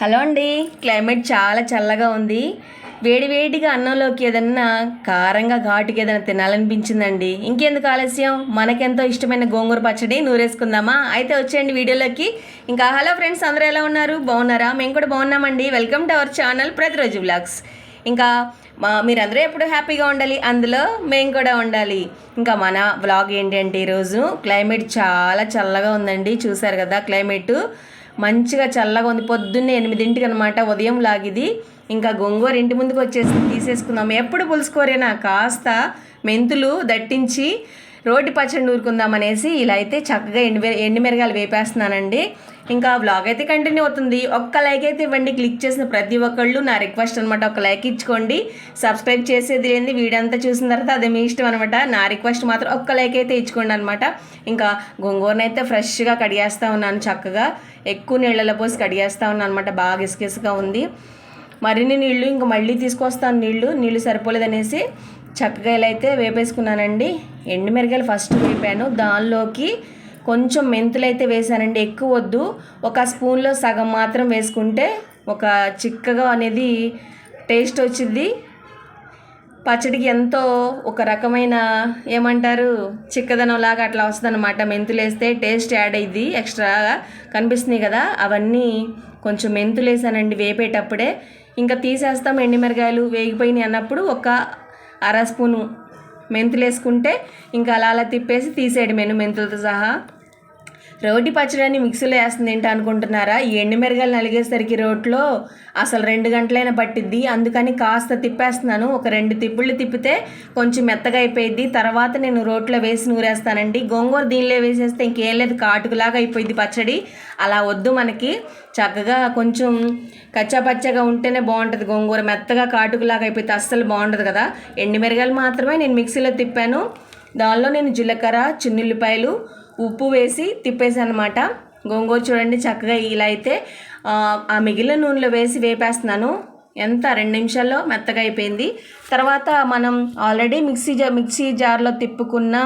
Hello అండి. Climate చాలా చల్లగా ఉంది. వేడివేడిగా అన్నంలోకి ఏదన్నా కారంగా ఘాటుకి ఏదైనా తినాలనిపించిందండి. ఇంకెందుకు ఆలస్యం? మనకెంతో ఇష్టమైన గోంగూర పచ్చడి నూరేసుకుందామా? అయితే వచ్చేయండి వీడియోలోకి. ఇంకా హలో ఫ్రెండ్స్ అందరూ ఎలా ఉన్నారు? బాగున్నారా? మేము కూడా బాగున్నామండి. వెల్కమ్ టు అవర్ ఛానల్ ప్రతిరోజు వ్లాగ్స్. ఇంకా మా మీరందరూ ఎప్పుడు హ్యాపీగా ఉండాలి? అందులో మేము కూడా ఉండాలి. ఇంకా మన వ్లాగ్ ఏంటి అంటే ఈరోజు క్లైమేట్ చాలా చల్లగా ఉందండి. చూసారు కదా క్లైమేట్. మంచిగా చల్లగా ఉంది. పొద్దున్నే ఎనిమిదింటికి అనమాట ఉదయం లాగిది. ఇంకా గొంగూర ఇంటి ముందుకు వచ్చేసి తీసేసుకుందాం ఎప్పుడు పులుసుకోరేనా కాస్త మెంతులు దట్టించి రోటి పచ్చడి నూరుకుందాం అనేసి ఇలా అయితే చక్కగా ఎండి ఎండిమిరగాలు వేపేస్తున్నానండి. ఇంకా వ్లాగ్ అయితే కంటిన్యూ అవుతుంది. ఒక్క లైక్ అయితే ఇవ్వండి. క్లిక్ చేసిన ప్రతి ఒక్కళ్ళు నా రిక్వెస్ట్ అనమాట ఒక లైక్ ఇచ్చుకోండి. సబ్స్క్రైబ్ చేసేది లేని వీడియో అంతా చూసిన తర్వాత అదే మీ ఇష్టం అనమాట నా రిక్వెస్ట్ మాత్రం ఒక్క లైక్ అయితే ఇచ్చుకోండి అనమాట ఇంకా గోంగూరను అయితే ఫ్రెష్గా కడిగేస్తూ ఉన్నాను చక్కగా. ఎక్కువ నీళ్ళలో పోసి కడిగేస్తూ ఉన్నాను అనమాట బాగా ఇసుకిసుగా ఉంది. మరిన్ని నీళ్ళు ఇంక మళ్ళీ తీసుకొస్తాను నీళ్ళు. నీళ్ళు సరిపోలేదనేసి చక్కగా ఇలా అయితే వేపేసుకున్నానండి. ఎండుమిరగాయలు ఫస్ట్ వేపాను. దానిలోకి కొంచెం మెంతులు అయితే వేసానండి ఎక్కువ వద్దు. ఒక స్పూన్లో సగం మాత్రం వేసుకుంటే ఒక చిక్కగా అనేది టేస్ట్ వచ్చింది. పచ్చడికి ఎంతో ఒక రకమైన ఏమంటారు చిక్కదనం లాగా అట్లా వస్తుందన్నమాట. మెంతులు వేస్తే టేస్ట్ యాడ్ అయ్యింది ఎక్స్ట్రాగా కనిపిస్తున్నాయి కదా. అవన్నీ కొంచెం మెంతులు వేసానండి వేపేటప్పుడే. ఇంకా తీసేస్తాం ఎండిమిరగాయలు వేగిపోయినాయి అన్నప్పుడు ఒక అర స్పూను మెంతులు వేసుకుంటే ఇంకా అలా అలా తిప్పేసి తీసేయడమేను మెంతులతో సహా. రోటి పచ్చడిని మిక్సీలో వేస్తుంది ఏంటి అనుకుంటున్నారా? ఈ ఎండుమిరగాయలు నలిగేసరికి రోట్లో అసలు రెండు గంటలైనా పట్టిద్ది. అందుకని కాస్త తిప్పేస్తున్నాను. ఒక రెండు తిప్పుళ్ళు తిప్పితే కొంచెం మెత్తగా అయిపోయింది తర్వాత నేను రోట్లో వేసి నూరేస్తానండి. గోంగూర దీనిలో వేసేస్తే ఇంకేం లేదు. కాటుకులాగా అయిపోయింది పచ్చడి. అలా వద్దు మనకి. చక్కగా కొంచెం కచ్చాపచ్చగా ఉంటేనే బాగుంటుంది గోంగూర. మెత్తగా కాటుకులాగా అయిపోతే అస్సలు బాగుండదు కదా. ఎండుమిరగాయలు మాత్రమే నేను మిక్సీలో తిప్పాను. దానిలో నేను జీలకర్ర చిన్నుల్లిపాయలు ఉప్పు వేసి తిప్పేసాను అనమాట గోంగూర చూడండి చక్కగా ఇలా అయితే ఆ, మిగిలిన నూనెలో వేసి వేపేస్తున్నాను. ఎంత? రెండు నిమిషాల్లో మెత్తగా అయిపోయింది. తర్వాత మనం ఆల్రెడీ మిక్సీ జా మిక్సీ జార్లో తిప్పుకున్న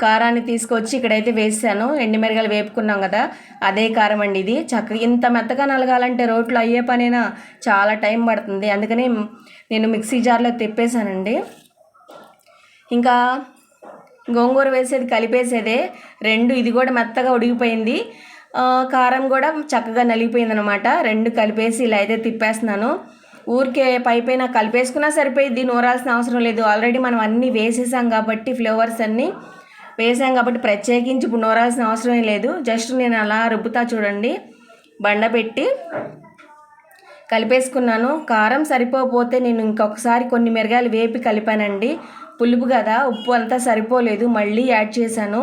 కారాన్ని తీసుకొచ్చి ఇక్కడైతే వేసాను. ఎండుమిరగాయలు వేపుకున్నాం కదా అదే కారం అండి ఇది. చక్కగా ఇంత మెత్తగా నలగాలంటే రోట్లో అయ్యే పనైనా? చాలా టైం పడుతుంది. అందుకని నేను మిక్సీ జార్లో తిప్పేశానండి ఇంకా గోంగూర వేసేది కలిపేసేదే. రెండు ఇది కూడా మెత్తగా ఉడికిపోయింది. కారం కూడా చక్కగా నలిగిపోయింది అనమాట రెండు కలిపేసి ఇలా అయితే తిప్పేస్తున్నాను. ఊరికే పై పైన కలిపేసుకున్నా సరిపోయింది నూరాల్సిన అవసరం లేదు. ఆల్రెడీ మనం అన్నీ వేసేసాం కాబట్టి ఫ్లేవర్స్ అన్నీ వేసాం కాబట్టి ప్రత్యేకించి ఇప్పుడు నూరాల్సిన అవసరం లేదు. జస్ట్ నేను అలా రుబ్బుతా చూడండి. బండ పెట్టి కలిపేసుకున్నాను. కారం సరిపోకపోతే నేను ఇంకొకసారి కొన్ని మిరగాయలు వేపి కలిపానండి. పులుపు కదా ఉప్పు అంతా సరిపోలేదు మళ్ళీ యాడ్ చేశాను.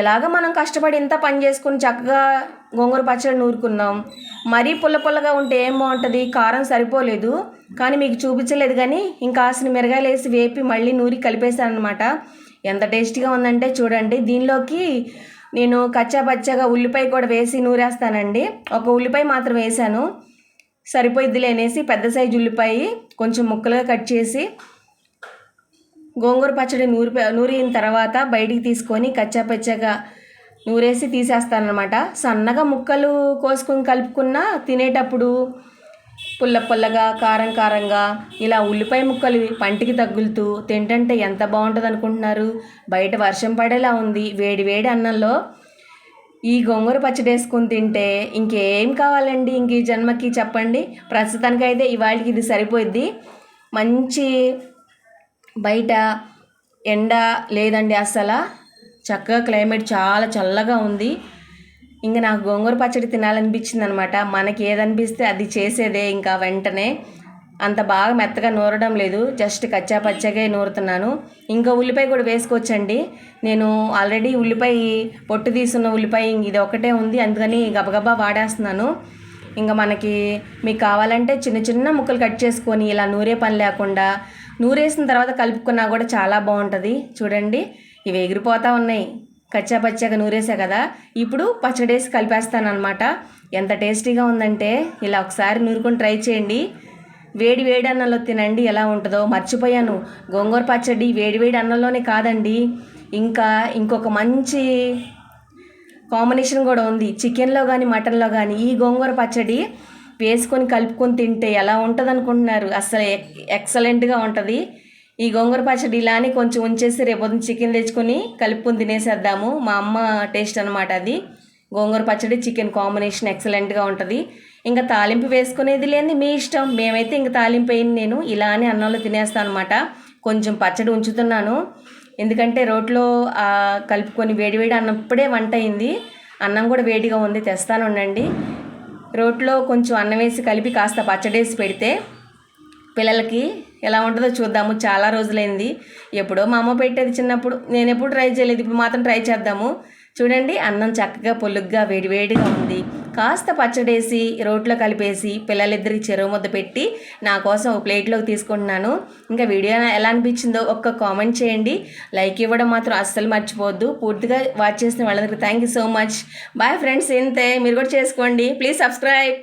ఎలాగ మనం కష్టపడి ఇంత పని చేసుకుని చక్కగా గోంగూర పచ్చడి నూరుకున్నాం. మరీ పుల్ల పుల్లగా ఉంటే ఏం బాగుంటుంది? కారం సరిపోలేదు. కానీ మీకు చూపించలేదు కానీ ఇంకా ఆసిన మిరగాయలు వేసి వేపి మళ్ళీ నూరి కలిపేశాను అనమాట ఎంత టేస్టీగా ఉందంటే చూడండి. దీనిలోకి నేను కచ్చా పచ్చగా ఉల్లిపాయ కూడా వేసి నూరేస్తానండి. ఒక ఉల్లిపాయ మాత్రం వేసాను సరిపోయిద్దిలే అనేసి పెద్ద సైజు ఉల్లిపాయ కొంచెం ముక్కలుగా కట్ చేసి గోంగూర పచ్చడి నూరి నూరిన తర్వాత బయటికి తీసుకొని కచ్చాపచ్చగా నూరేసి తీసేస్తానమాట సన్నగా ముక్కలు కోసుకొని కలుపుకున్న తినేటప్పుడు పుల్ల పుల్లగా కారం కారంగా ఇలా ఉల్లిపాయ ముక్కలు పంటికి తగులుతూ తింటంటే ఎంత బాగుంటుంది అనుకుంటున్నారు బయట వర్షం పడేలా ఉంది. వేడి వేడి అన్నంలో ఈ గోంగూర పచ్చడి వేసుకుని తింటే ఇంకేం కావాలండి? ఇంక ఈ జన్మకి చెప్పండి. ప్రస్తుతానికైతే ఇవాళకి ఇది సరిపోద్ది మంచి బయట ఎండ లేదండి అసలు చక్కగా క్లైమేట్ చాలా చల్లగా ఉంది. ఇంకా నాకు గోంగూర పచ్చడి తినాలనిపించింది అనమాట మనకి ఏదనిపిస్తే అది చేసేదే ఇంకా వెంటనే. అంత బాగా మెత్తగా నూరడం లేదు. జస్ట్ కచ్చా పచ్చగా నూరుతున్నాను. ఇంకా ఉల్లిపాయ కూడా వేసుకోవచ్చండి. నేను ఆల్రెడీ ఉల్లిపాయ పొట్టు తీసున్న ఉల్లిపాయ ఇది ఒకటే ఉంది. అందుకని గబగబా వాడేస్తున్నాను. ఇంకా మనకి మీకు కావాలంటే చిన్న చిన్న ముక్కలు కట్ చేసుకొని ఇలా నూరే పని లేకుండా నూరేసిన తర్వాత కలుపుకున్నా కూడా చాలా బాగుంటుంది. చూడండి ఇవి ఎగిరిపోతూ ఉన్నాయి. కచ్చా పచ్చగా నూరేసా కదా. ఇప్పుడు పచ్చడేసి కలిపేస్తాను అనమాట ఎంత టేస్టీగా ఉందంటే ఇలా ఒకసారి నూరుకొని ట్రై చేయండి. వేడి వేడి అన్నంలో తినండి ఎలా ఉంటుందో. మర్చిపోయాను. గోంగూర పచ్చడి వేడి వేడి అన్నంలోనే కాదండి. ఇంకా ఇంకొక మంచి కాంబినేషన్ కూడా ఉంది. చికెన్లో కానీ మటన్లో కానీ ఈ గోంగూర పచ్చడి వేసుకొని కలుపుకొని తింటే ఎలా ఉంటుంది అనుకుంటున్నారు అసలు ఎక్- ఎక్సలెంట్గా ఉంటుంది. ఈ గోంగూర పచ్చడి ఇలానే కొంచెం ఉంచేసి రేపొద్దున చికెన్ తెచ్చుకొని కలుపుకొని తినేసేద్దాము. మా అమ్మ టేస్ట్ అనమాట అది. గోంగూర పచ్చడి చికెన్ కాంబినేషన్ ఎక్సలెంట్గా ఉంటుంది. ఇంకా తాలింపు వేసుకునేది లేని మీ ఇష్టం. మేమైతే ఇంకా తాలింపు అయింది నేను. ఇలానే అన్నంలో తినేస్తాను అనమాట కొంచెం పచ్చడి ఉంచుతున్నాను. ఎందుకంటే రోట్లో కలుపుకొని వేడివేడి అన్నప్పుడే వంట అయింది. అన్నం కూడా వేడిగా ఉంది. తెస్తాను ఉండండి. రోట్లో కొంచెం అన్నం వేసి కలిపి కాస్త పచ్చడేసి పెడితే పిల్లలకి ఎలా ఉంటుందో చూద్దాము. చాలా రోజులైంది. ఎప్పుడో మా అమ్మ పెట్టేది చిన్నప్పుడు. నేను ఎప్పుడు ట్రై చేయలేదు. ఇప్పుడు మాత్రం ట్రై చేద్దాము. చూడండి అన్నం చక్కగా పొలుగ్గా వేడివేడిగా ఉంది. కాస్త పచ్చడేసి రోట్లో కలిపేసి పిల్లలిద్దరికి చెరువు ముద్ద పెట్టి నా కోసం ఒక ప్లేట్లోకి తీసుకుంటున్నాను. ఇంకా వీడియో ఎలా అనిపించిందో ఒక్క కామెంట్ చేయండి. లైక్ ఇవ్వడం మాత్రం అస్సలు మర్చిపోవద్దు. పూర్తిగా వాచ్ చేసిన వాళ్ళందరికీ thank you so much bye friends ఇంతే. మీరు కూడా చేసుకోండి. Please subscribe